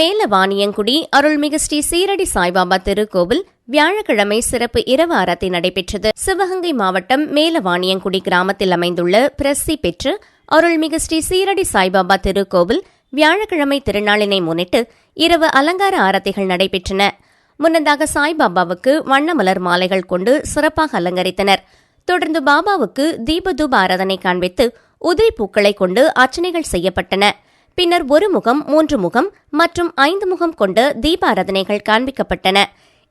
மேலவாணியங்குடி அருள்மிகு ஸ்ரீ சீரடி சாய்பாபா திருக்கோவில் வியாழக்கிழமை சிறப்பு இரவு ஆரத்தி நடைபெற்றது. சிவகங்கை மாவட்டம் மேலவாணியங்குடி கிராமத்தில் அமைந்துள்ள பிரசி பெற்று அருள்மிகு ஸ்ரீ சீரடி சாய்பாபா திருக்கோவில் வியாழக்கிழமை திருநாளினை முன்னிட்டு இரவு அலங்கார ஆரத்திகள் நடைபெற்றன. முன்னதாக சாய்பாபாவுக்கு வண்ணமலர் மாலைகள் கொண்டு சிறப்பாக அலங்கரித்தனர். தொடர்ந்து பாபாவுக்கு தீபதூப ஆராதனை காண்பித்து உதிரி பூக்களை கொண்டு அர்ச்சனைகள் செய்யப்பட்டன. பின்னர் ஒரு முகம் மூன்று முகம் மற்றும் ஐந்து முகம் கொண்ட தீபாராதனைகள் காண்பிக்கப்பட்டன.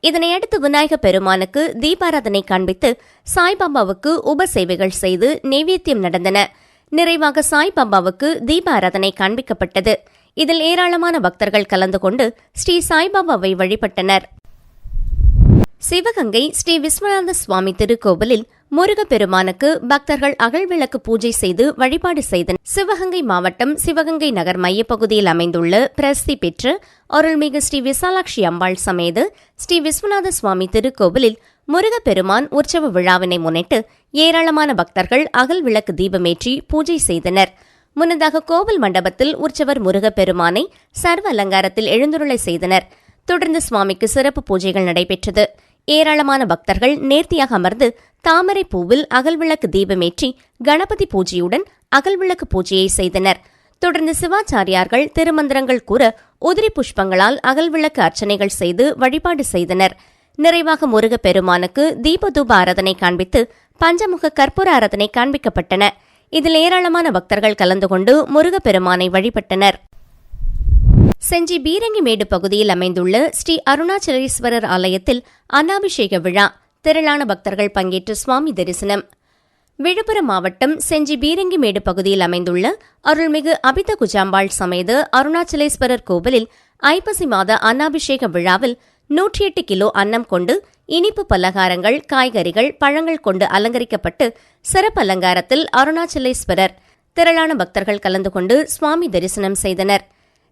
இதனையடுத்து விநாயக பெருமானுக்கு தீபாராதனை காண்பித்து சாய்பாபாவுக்கு உபசேவைகள் செய்து நைவேத்தியம் நடந்தன. நிறைவாக சாய்பாபாவுக்கு தீபாராதனை காண்பிக்கப்பட்டது. இதில் ஏராளமான பக்தர்கள் கலந்து கொண்டு ஸ்ரீ சாய்பாபாவை வழிபட்டனர். சிவகங்கை ஸ்ரீ விஸ்வநாத சுவாமி திருக்கோவிலில் முருகப்பெருமானுக்கு பக்தர்கள் அகழ்விளக்கு பூஜை செய்து வழிபாடு செய்தனர். சிவகங்கை மாவட்டம் சிவகங்கை நகர் மையப்பகுதியில் அமைந்துள்ள பிரசித்தி பெற்ற அருள்மிகு ஸ்ரீ விசாலாட்சி அம்பாள் சமேத ஸ்ரீ விஸ்வநாத சுவாமி திருக்கோவிலில் முருகப்பெருமான் உற்சவ விழாவினை முன்னிட்டு ஏராளமான பக்தர்கள் அகல் விளக்கு தீபமேற்றி பூஜை செய்தனர். முன்னதாக கோவில் மண்டபத்தில் உற்சவர் முருகப்பெருமானை சர்வ அலங்காரத்தில் எழுந்துருளை செய்தனர். தொடர்ந்து சுவாமிக்கு சிறப்பு பூஜைகள் நடைபெற்றது. ஏராளமான பக்தர்கள் நேர்த்தியாக அமர்ந்து தாமரை பூவில் அகல்விளக்கு தீபமேற்றி கணபதி பூஜையுடன் அகல்விளக்கு பூஜையை செய்தனர். தொடர்ந்து சிவாச்சாரியார்கள் திருமந்திரங்கள் கூற உதிரி புஷ்பங்களால் அகல்விளக்கு அர்ச்சனைகள் செய்து வழிபாடு செய்தனர். நிறைவாக முருகப் பெருமானுக்கு தீபதூப ஆராதனை காண்பித்து பஞ்சமுக கற்பூர ஆராதனை காண்பிக்கப்பட்டன. இதில் ஏராளமான பக்தர்கள் கலந்து கொண்டு முருகப்பெருமானை வழிபட்டனர். செஞ்சி பீரங்கிமேடு பகுதியில் அமைந்துள்ள ஸ்ரீ அருணாச்சலேஸ்வரர் ஆலயத்தில் அன்னாபிஷேக விழா. திரளான பக்தர்கள் பங்கேற்று சுவாமி தரிசனம். விழுப்புரம் மாவட்டம் செஞ்சி பீரங்கிமேடு பகுதியில் அமைந்துள்ள அருள்மிகு அபித குஜாம்பாள் சமேத அருணாச்சலேஸ்வரர் கோவிலில் ஐப்பசி மாத அன்னாபிஷேக விழாவில் நூற்றி எட்டு கிலோ அன்னம் கொண்டு இனிப்பு பலகாரங்கள் காய்கறிகள் பழங்கள் கொண்டு அலங்கரிக்கப்பட்டு சிறப்பு அலங்காரத்தில் அருணாச்சலேஸ்வரர். திரளான பக்தர்கள் கலந்து கொண்டு சுவாமி தரிசனம் செய்தனர்.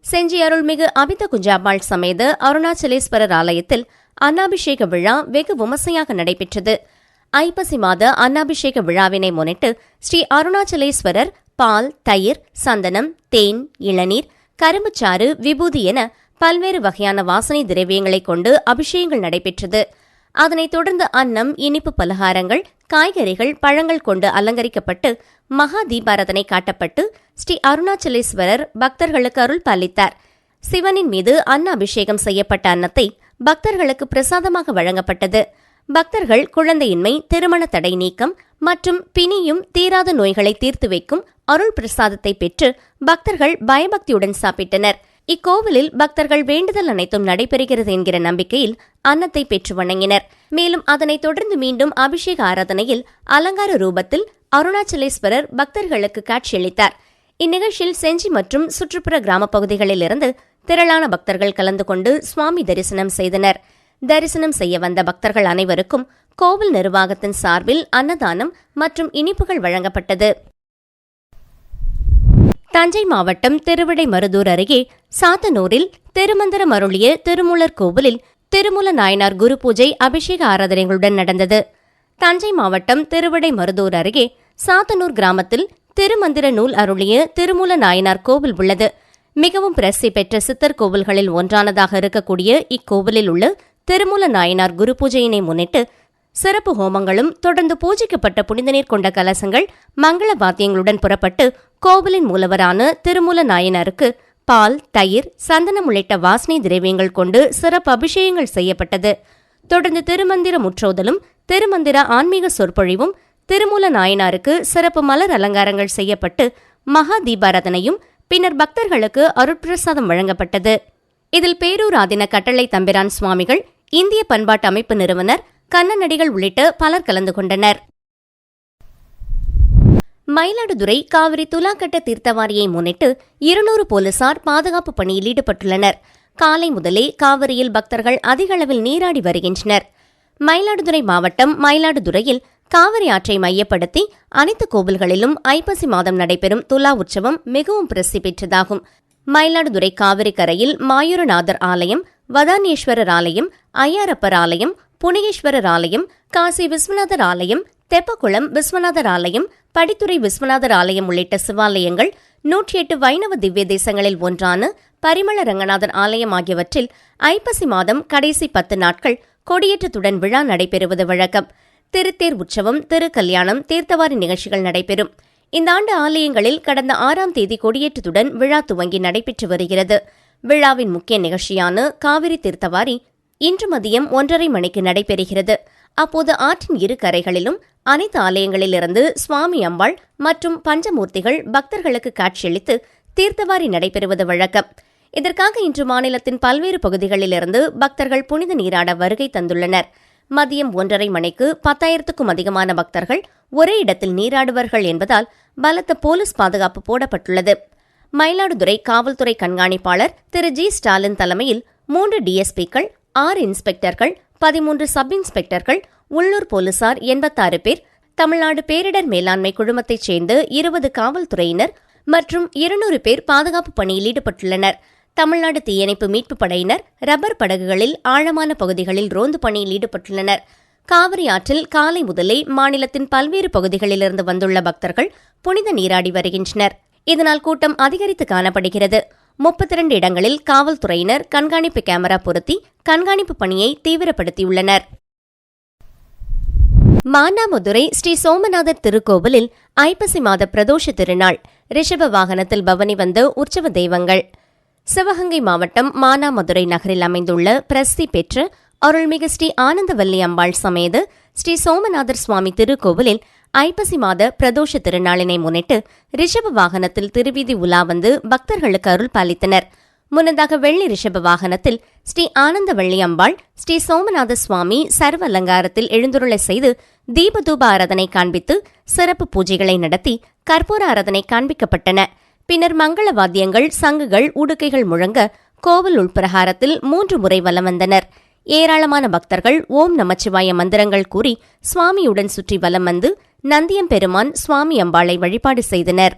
செஞ்சி அருள்மிகு அபித குஞ்சாம்பாள் சமேத அருணாச்சலேஸ்வரர் ஆலயத்தில் அன்னாபிஷேக விழா வெகு விமர்சையாக நடைபெற்றது. ஐப்பசி மாத அன்னாபிஷேக விழாவினை முன்னிட்டு ஸ்ரீ அருணாச்சலேஸ்வரர் பால் தயிர் சந்தனம் தேன் இளநீர் கரும்புச்சாறு விபூதி என பல்வேறு வகையான வாசனை திரவியங்களை கொண்டு அபிஷேகங்கள் நடைபெற்றது. அதனைத் தொடர்ந்து அன்னம் இனிப்பு பலகாரங்கள் காய்கறிகள் பழங்கள் கொண்டு அலங்கரிக்கப்பட்டு மகா தீபாரதனை காட்டப்பட்டு ஸ்ரீ அருணாச்சலேஸ்வரர் பக்தர்களுக்கு அருள் பாலித்தார். சிவனின் மீது அன்ன அபிஷேகம் செய்யப்பட்ட அன்னத்தை பக்தர்களுக்கு பிரசாதமாக வழங்கப்பட்டது. பக்தர்கள் குழந்தையின்மை திருமண தடை நீக்கம் மற்றும் பிணியும் தீராத நோய்களை தீர்த்து வைக்கும் அருள் பிரசாதத்தை பெற்று பக்தர்கள் பயபக்தியுடன் சாப்பிட்டனர். இக்கோவிலில் பக்தர்கள் வேண்டுதல் அனைத்தும் நடைபெறுகிறது என்கிற நம்பிக்கையில் அன்னத்தை பெற்று வணங்கினர். மேலும் அதனைத் தொடர்ந்து மீண்டும் அபிஷேக ஆராதனையில் அலங்கார ரூபத்தில் அருணாச்சலேஸ்வரர் பக்தர்களுக்கு காட்சியளித்தார். இந்நிகழ்ச்சியில் செஞ்சி மற்றும் சுற்றுப்புற கிராம பகுதிகளிலிருந்து திரளான பக்தர்கள் கலந்து கொண்டு சுவாமி தரிசனம் செய்தனர். தரிசனம் செய்ய வந்த பக்தர்கள் அனைவருக்கும் கோவில் நிர்வாகத்தின் சார்பில் அன்னதானம் மற்றும் இனிப்புகள் வழங்கப்பட்டது. தஞ்சை மாவட்டம் திருவிடைமருதூர் அருகே சாத்தனூரில் திருமந்திரம் அருளிய திருமூலர் கோவிலில் திருமூல நாயனார் குரு பூஜை அபிஷேக ஆராதனைகளுடன் நடந்தது. தஞ்சை மாவட்டம் திருவிடைமருதூர் அருகே சாத்தனூர் கிராமத்தில் திருமந்திர நூல் அருளிய திருமூல நாயனார் கோவில் உள்ளது. மிகவும் பிரசி பெற்ற சித்தர் கோவில்களில் ஒன்றானதாக இருக்கக்கூடிய இக்கோவிலில் உள்ள திருமூல நாயனார் குரு பூஜையினை முன்னிட்டு சிறப்பு ஹோமங்களும் தொடர்ந்து பூஜிக்கப்பட்ட புனிதநீர் கொண்ட கலசங்கள் மங்கள வாத்தியங்களுடன் புறப்பட்டு கோவிலின் மூலவரான திருமூல நாயனாருக்கு பால் தயிர் சந்தனம் உள்ளிட்ட வாசனை திரவியங்கள் கொண்டு சிறப்பு அபிஷேகங்கள் செய்யப்பட்டது. தொடர்ந்து திருமந்திர முற்றோதலும் திருமந்திர ஆன்மீக சொற்பொழிவும் திருமூல நாயனாருக்கு சிறப்பு மலர் அலங்காரங்கள் செய்யப்பட்டு மகா தீபாராதனையும் பின்னர் பக்தர்களுக்கு அருட்பிரசாதம் வழங்கப்பட்டது. இதில் பேரூர் ஆதின கட்டளை தம்பிரான் சுவாமிகள் இந்திய பண்பாட்டு அமைப்பு நிறுவனர் கண்ணனடிகள் உள்ளிட்ட பலர் கலந்து கொண்டனர். மயிலாடுதுறை காவிரி துலாக்கட்ட தீர்த்தவாரியை முன்னிட்டு இருநூறு போலீசார் பாதுகாப்பு பணியில் ஈடுபட்டுள்ளனர். காலை முதலே காவிரியில் பக்தர்கள் அதிக அளவில் நீராடி வருகின்றனர். மயிலாடுதுறை மாவட்டம் மயிலாடுதுறையில் காவிரி ஆற்றை மையப்படுத்தி அனைத்து கோவில்களிலும் ஐப்பசி மாதம் நடைபெறும் துலா உற்சவம் மிகவும் பிரசித்தி பெற்றதாகும். மயிலாடுதுறை காவிரி கரையில் மாயூரநாதர் ஆலயம் வதானேஸ்வரர் ஆலயம் ஐயாரப்பர் ஆலயம் புனகேஸ்வரர் ஆலயம் காசி விஸ்வநாதர் ஆலயம் தெப்பக்குளம் விஸ்வநாதர் ஆலயம் படித்துறை விஸ்வநாதர் ஆலயம் உள்ளிட்ட சிவாலயங்கள் நூற்றி எட்டு வைணவ திவ்ய தேசங்களில் ஒன்றான பரிமள ரங்கநாதன் ஆலயம் ஆகியவற்றில் ஐப்பசி மாதம் கடைசி பத்து நாட்கள் கொடியேற்றத்துடன் விழா நடைபெறுவது வழக்கம். திருத்தேர் உற்சவம் திருக்கல்யாணம் தீர்த்தவாரி நிகழ்ச்சிகள் நடைபெறும். இந்த ஆண்டு ஆலயங்களில் கடந்த ஆறாம் தேதி கொடியேற்றத்துடன் விழா துவங்கி நடைபெற்று வருகிறது. விழாவின் முக்கிய நிகழ்ச்சியான காவிரி தீர்த்தவாரி இன்று மதியம் ஒன்றரை மணிக்கு நடைபெறுகிறது. அப்போது ஆற்றின் இரு கரைகளிலும் அனைத்து ஆலயங்களிலிருந்து சுவாமி அம்பாள் மற்றும் பஞ்சமூர்த்திகள் பக்தர்களுக்கு காட்சியளித்து தீர்த்தவாரி நடைபெறுவது வழக்கம். இதற்காக இன்று மாநிலத்தின் பல்வேறு பகுதிகளிலிருந்து பக்தர்கள் புனித நீராட வருகை தந்துள்ளனர். மதியம் ஒன்றரை மணிக்கு பத்தாயிரத்துக்கும் அதிகமான பக்தர்கள் ஒரே இடத்தில் நீராடுவார்கள் என்பதால் பலத்த போலீஸ் பாதுகாப்பு போடப்பட்டுள்ளது. மயிலாடுதுறை காவல்துறை கண்காணிப்பாளர் திரு ஜி ஸ்டாலின் தலைமையில் மூன்று டிஎஸ்பிக்கள் ஆறு இன்ஸ்பெக்டர்கள் பதிமூன்று சப் இன்ஸ்பெக்டர்கள் உள்ளூர் போலீசார் எண்பத்தாறு பேர் தமிழ்நாடு பேரிடர் மேலாண்மை குழுமத்தைச் சேர்ந்த இருபது காவல்துறையினர் மற்றும் இருநூறு பேர் பாதுகாப்பு பணியில் ஈடுபட்டுள்ளனர். தமிழ்நாடு தீயணைப்பு மீட்பு படையினர் ரப்பர் படகுகளில் ஆழமான பகுதிகளில் ரோந்து பணியில் ஈடுபட்டுள்ளனர். காவிரி ஆற்றில் காலை முதலே மாநிலத்தின் பல்வேறு பகுதிகளிலிருந்து வந்துள்ள பக்தர்கள் புனித நீராடி வருகின்றனர். இதனால் கூட்டம் அதிகரித்து காணப்படுகிறது. முப்பத்தி இரண்டு இடங்களில் காவல்துறையினர் கண்காணிப்பு கேமரா பொருத்தி கண்காணிப்பு பணியை தீவிரப்படுத்தியுள்ளனர். மானாமதுரை ஸ்ரீ சோமநாதர் திருக்கோவிலில் ஐப்பசி மாத பிரதோஷ திருநாள் ரிஷப வாகனத்தில் பவனி வந்த உற்சவ தெய்வங்கள். சிவகங்கை மாவட்டம் மானாமதுரை நகரில் அமைந்துள்ள பிரசித்தி பெற்ற அருள்மிகு ஸ்ரீ ஆனந்தவல்லி அம்பாள் சமேத ஸ்ரீ சோமநாதர் சுவாமி திருக்கோவிலில் ஐப்பசி மாத பிரதோஷ திருநாளினை முன்னிட்டு ரிஷப வாகனத்தில் திருவீதி உலா வந்து பக்தர்களுக்கு அருள் பாலித்தனர். முன்னதாக வெள்ளி ரிஷப வாகனத்தில் ஸ்ரீ ஆனந்தவள்ளி அம்பாள் ஸ்ரீ சோமநாத சுவாமி சர்வ அலங்காரத்தில் எழுந்துருளை செய்து தீபதூப ஆராதனை காண்பித்து சிறப்பு பூஜைகளை நடத்தி கற்பூர ஆராதனை காண்பிக்கப்பட்டன. பின்னர் மங்கள வாத்தியங்கள் சங்குகள் உடுக்கைகள் முழங்க கோவில் உள்பிரகாரத்தில் மூன்று முறை வலம் வந்தனர். ஏராளமான பக்தர்கள் ஓம் நமச்சிவாய மந்திரங்கள் கூறி சுவாமியுடன் சுற்றி வலம் வந்து நந்தியம்பெருமான் சுவாமி அம்பாளை வழிபாடு செய்தனர்.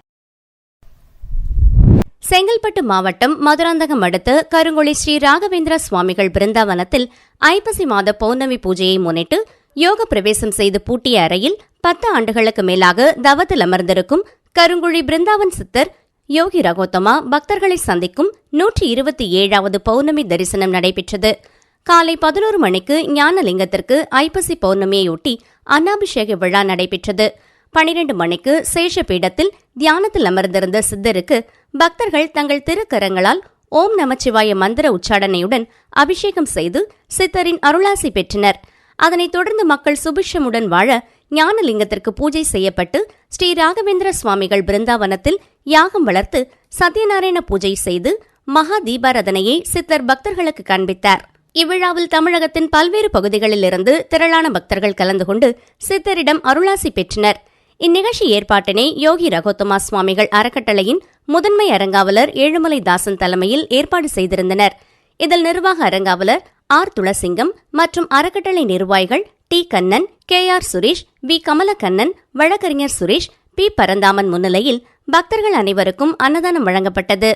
செங்கல்பட்டு மாவட்டம் மதுராந்தகம் அடுத்த கருங்கொழி ஸ்ரீ ராகவேந்திர சுவாமிகள் பிருந்தாவனத்தில் ஐப்பசி மாத பௌர்ணமி பூஜையை முன்னிட்டு யோக பிரவேசம் செய்து பூட்டிய அறையில் பத்து ஆண்டுகளுக்கு மேலாக தவத்தில் அமர்ந்திருக்கும் கருங்குழி பிருந்தாவன் சித்தர் யோகி ரகோத்தமா பக்தர்களை சந்திக்கும் நூற்றி இருபத்தி ஏழாவது பௌர்ணமி தரிசனம் நடைபெற்றது. காலை பதினோரு மணிக்கு ஞானலிங்கத்திற்கு ஐப்பசி பௌர்ணமியையொட்டி அன்னாபிஷேக விழா நடைபெற்றது. பனிரெண்டு மணிக்கு சேஷ பீடத்தில் தியானத்தில் அமர்ந்திருந்த சித்தருக்கு பக்தர்கள் தங்கள் திருக்கரங்களால் ஓம் நமச்சிவாய மந்திர உச்சாடனையுடன் அபிஷேகம் செய்து சித்தரின் அருளாசி பெற்றனர். அதனைத் தொடர்ந்து மக்கள் சுபிஷமுடன் வாழ ஞானலிங்கத்திற்கு பூஜை செய்யப்பட்டு ஸ்ரீ ராகவேந்திர சுவாமிகள் பிருந்தாவனத்தில் யாகம் வளர்த்து சத்யநாராயண பூஜை செய்து மகா தீபாரதனையை சித்தர் பக்தர்களுக்கு காண்பித்தார். இவ்விழாவில் தமிழகத்தின் பல்வேறு பகுதிகளிலிருந்து திரளான பக்தர்கள் கலந்து கொண்டு சித்தரிடம் அருளாசி பெற்றனர். இந்நிகழ்ச்சி ஏற்பாட்டினை யோகி ரகோத்தமா சுவாமிகள் அறக்கட்டளையின் முதன்மை அரங்காவலர் ஏழுமலை தாசன் தலைமையில் ஏற்பாடு செய்திருந்தனர். இதில் நிர்வாக அரங்காவலர் ஆர் துளசிங்கம் மற்றும் அறக்கட்டளை நிர்வாகிகள் T Kannan K R Suresh V Kamalakannan வழக்கறிஞர் சுரேஷ் பி பரந்தாமன் முன்னிலையில் பக்தர்கள் அனைவருக்கும் அன்னதானம் வழங்கப்பட்டது.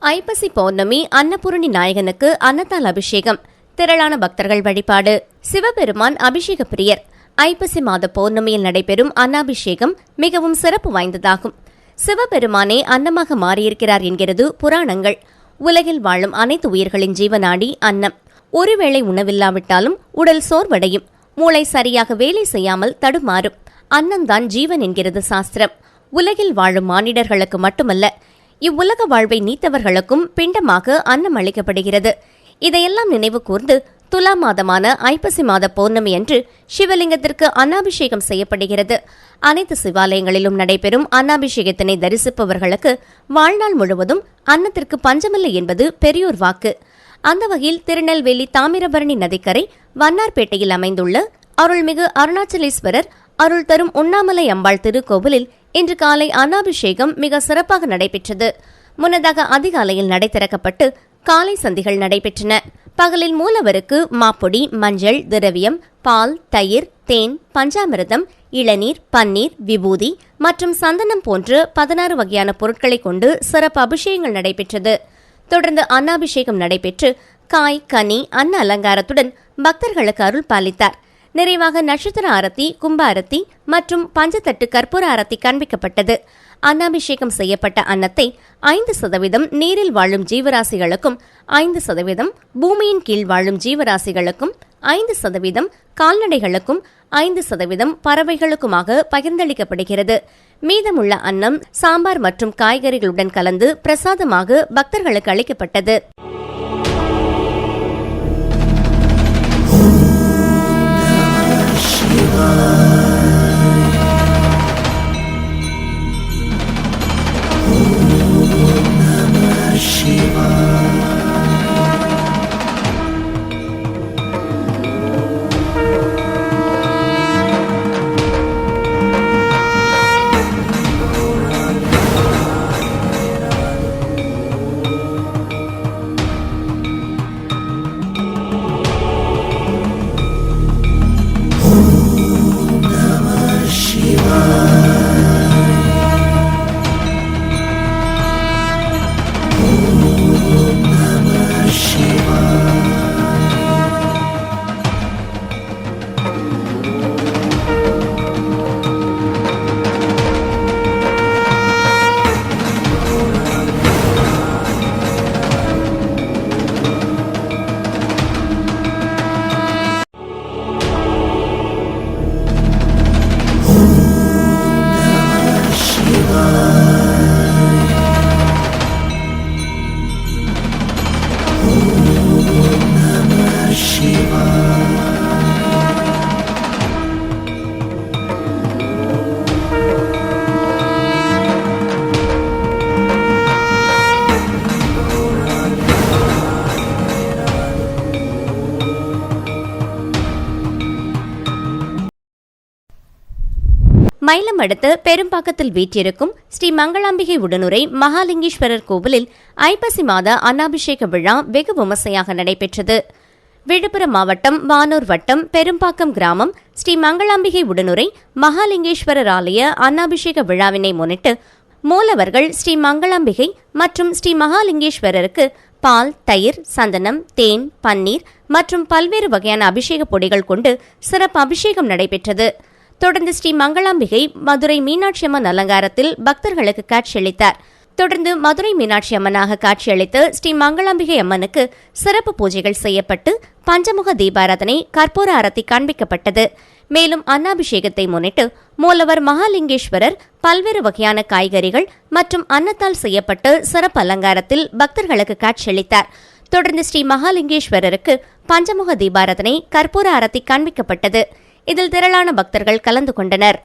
ஐப்பசி பௌர்ணமி அன்னபூரணி நாயகனுக்கு அன்னத்தால் அபிஷேகம். திரளான பக்தர்கள் வழிபாடு. சிவபெருமான் அபிஷேக பிரியர். ஐப்பசி மாத பௌர்ணமியில் நடைபெறும் அன்னாபிஷேகம் மிகவும் சிறப்பு வாய்ந்ததாகும். சிவபெருமானே அன்னமாக மாறியிருக்கிறார் என்கிறது புராணங்கள். உலகில் வாழும் அனைத்து உயிர்களின் ஜீவநாடி அன்னம். ஒருவேளை உணவில்லாவிட்டாலும் உடல் சோர்வடையும். மூளை சரியாக வேலை செய்யாமல் தடுமாறும். அன்னம்தான் ஜீவன் என்கிறது சாஸ்திரம். உலகில் வாழும் மானிடர்களுக்கு மட்டுமல்ல இவ்வுலக வாழ்வை நீத்தவர்களுக்கும் பிண்டமாக அன்னம் அளிக்கப்படுகிறது. இதையெல்லாம் நினைவு கூர்ந்து துலா மாதமான ஐப்பசி மாத பௌர்ணமி அன்று சிவலிங்கத்திற்கு அன்னாபிஷேகம் செய்யப்படுகிறது. அனைத்து சிவாலயங்களிலும் நடைபெறும் அன்னாபிஷேகத்தினை தரிசிப்பவர்களுக்கு வாழ்நாள் முழுவதும் அன்னத்திற்கு பஞ்சமில்லை என்பது பெரியோர் வாக்கு. அந்த வகையில் திருநெல்வேலி தாமிரபரணி நதிக்கரை வண்ணார்பேட்டையில் அமைந்துள்ள அருள்மிகு அருணாச்சலேஸ்வரர் அருள் தரும் உண்ணாமலை அம்பாள் திருக்கோவிலில் இன்று காலை அன்னாபிஷேகம் மிக சிறப்பாக நடைபெற்றது. முன்னதாக அதிகாலையில் நடை திறக்கப்பட்டு காலை சந்திகள் நடைபெற்றன. பகலில் மூலவருக்கு மாப்பொடி மஞ்சள் திரவியம் பால் தயிர் தேன் பஞ்சாமிரதம் இளநீர் பன்னீர் விபூதி மற்றும் சந்தனம் போன்ற பதினாறு வகையான பொருட்களை கொண்டு சிறப்பு அபிஷேகங்கள் நடைபெற்றது. தொடர்ந்து அன்னாபிஷேகம் நடைபெற்று காய் கனி அன்ன அலங்காரத்துடன் பக்தர்களுக்கு அருள் பாலித்தார். நிறைவாக நட்சத்திர ஆரத்தி கும்ப ஆரத்தி மற்றும் பஞ்சத்தட்டு கற்பூர ஆரத்தி காண்பிக்கப்பட்டது. அன்னாபிஷேகம் செய்யப்பட்ட அன்னத்தை ஐந்து சதவீதம் நீரில் வாழும் ஜீவராசிகளுக்கும் ஐந்து சதவீதம் பூமியின் கீழ் வாழும் ஜீவராசிகளுக்கும் ஐந்து சதவீதம் கால்நடைகளுக்கும் ஐந்து சதவீதம் பறவைகளுக்குமாக பகிர்ந்தளிக்கப்படுகிறது. மீதமுள்ள அன்னம் சாம்பார் மற்றும் காய்கறிகளுடன் கலந்து பிரசாதமாக பக்தர்களுக்கு அளிக்கப்பட்டது. மயிலம் அடுத்த பெரும்பாக்கத்தில் வீற்றிருக்கும் ஸ்ரீ மங்களாம்பிகை உடனுரை மகாலிங்கேஸ்வரர் கோவிலில் ஐப்பசி மாத அன்னாபிஷேக விழா வெகு விமர்சையாக நடைபெற்றது. விழுப்புரம் மாவட்டம் வானூர் வட்டம் பெரும்பாக்கம் கிராமம் ஸ்ரீ மங்களாம்பிகை உடனுரை மகாலிங்கேஸ்வரர் ஆலய அன்னாபிஷேக விழாவினை முன்னிட்டு மூலவர்கள் ஸ்ரீ மங்களாம்பிகை மற்றும் ஸ்ரீ மகாலிங்கேஸ்வரருக்கு பால் தயிர் சந்தனம் தேன் பன்னீர் மற்றும் பல்வேறு வகையான அபிஷேக பொடிகள் கொண்டு சிறப்பு அபிஷேகம் நடைபெற்றது. தொடர்ந்து ஸ்ரீ மங்களாம்பிகை மதுரை மீனாட்சி அம்மன் அலங்காரத்தில் பக்தர்களுக்கு காட்சியளித்தார். தொடர்ந்து மதுரை மீனாட்சி அம்மனாக காட்சியளித்து ஸ்ரீ மங்களாம்பிகை அம்மனுக்கு சிறப்பு பூஜைகள் செய்யப்பட்டு பஞ்சமுக தீபாராதனை கற்பூர ஆரத்தி காண்பிக்கப்பட்டது. மேலும் அன்னாபிஷேகத்தை முன்னிட்டு மூலவர் மகாலிங்கேஸ்வரர் பல்வேறு வகையான காய்கறிகள் மற்றும் அன்னத்தால் செய்யப்பட்டு சிறப்பு அலங்காரத்தில் பக்தர்களுக்கு காட்சியளித்தார். தொடர்ந்து ஸ்ரீ மகாலிங்கேஸ்வரருக்கு பஞ்சமுக தீபாராதனை கற்பூர ஆரத்தி காண்பிக்கப்பட்டது. இதில் திரளான பக்தர்கள் கலந்து கொண்டனர்.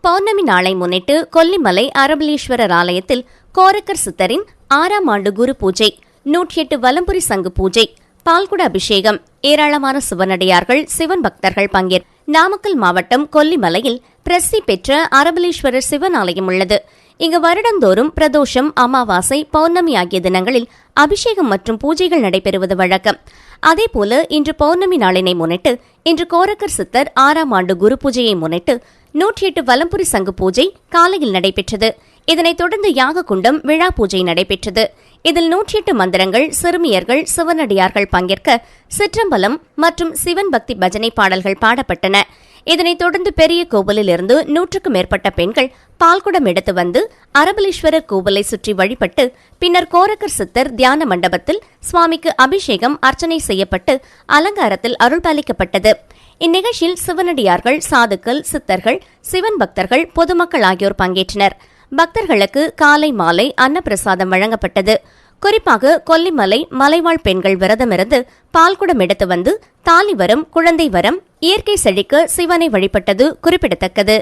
பௌர்ணமி நாளை முன்னிட்டு கொல்லிமலை அரபலீஸ்வரர் ஆலயத்தில் கோரக்கர் சித்தரின் ஆறாம் ஆண்டு குரு பூஜை நூற்றி எட்டு வலம்புரி சங்கு பூஜை பால்குட அபிஷேகம் ஏராளமான சிவனடியார்கள் சிவன் பக்தர்கள் பங்கேற். நாமக்கல் மாவட்டம் கொல்லிமலையில் பிரசித்தி பெற்ற அரபலீஸ்வரர் சிவன் ஆலயம் உள்ளது. இங்கு வருடந்தோறும் பிரதோஷம் அமாவாசை பௌர்ணமி ஆகிய தினங்களில் அபிஷேகம் மற்றும் பூஜைகள் நடைபெறுவது வழக்கம். அதேபோல இன்று பௌர்ணமி நாளினை முன்னிட்டு இன்று கோரக்கர் சித்தர் ஆறாம் ஆண்டு குரு பூஜையை முன்னிட்டு நூற்றி எட்டு வலம்புரி சங்கு பூஜை காலையில் நடைபெற்றது. இதனைத் தொடர்ந்து யாககுண்டம் விழா பூஜை நடைபெற்றது. இதில் நூற்றி எட்டு மந்திரங்கள் சிறுமியர்கள் சிவனடியார்கள் பங்கேற்க சிற்றம்பலம் மற்றும் சிவன் பக்தி பஜனை பாடல்கள் பாடப்பட்டன. இதனைத் தொடர்ந்து பெரிய கோவிலில் இருந்து நூற்றுக்கும் மேற்பட்ட பெண்கள் பால்குடம் எடுத்து வந்து அரபலீஸ்வரர் கோவிலை சுற்றி வழிபட்டு பின்னர் கோரக்கர் சித்தர் தியான மண்டபத்தில் சுவாமிக்கு அபிஷேகம் அர்ச்சனை செய்யப்பட்டு அலங்காரத்தில் அருள்பாலிக்கப்பட்டது. இந்நிகழ்ச்சியில் சிவனடியார்கள் சாதுக்கள் சித்தர்கள் சிவன் பக்தர்கள் பொதுமக்கள் ஆகியோர் பங்கேற்றனர். பக்தர்களுக்கு காலை மாலை அன்னப்பிரசாதம் வழங்கப்பட்டது. குறிப்பாக கொல்லிமலை மலைவாழ் பெண்கள் விரதமிருந்து பால்குடம் எடுத்து வந்து தாலி வரம் குழந்தை வரம் இயற்கை செழிக்க சிவனை வழிபட்டது குறிப்பிடத்தக்கது.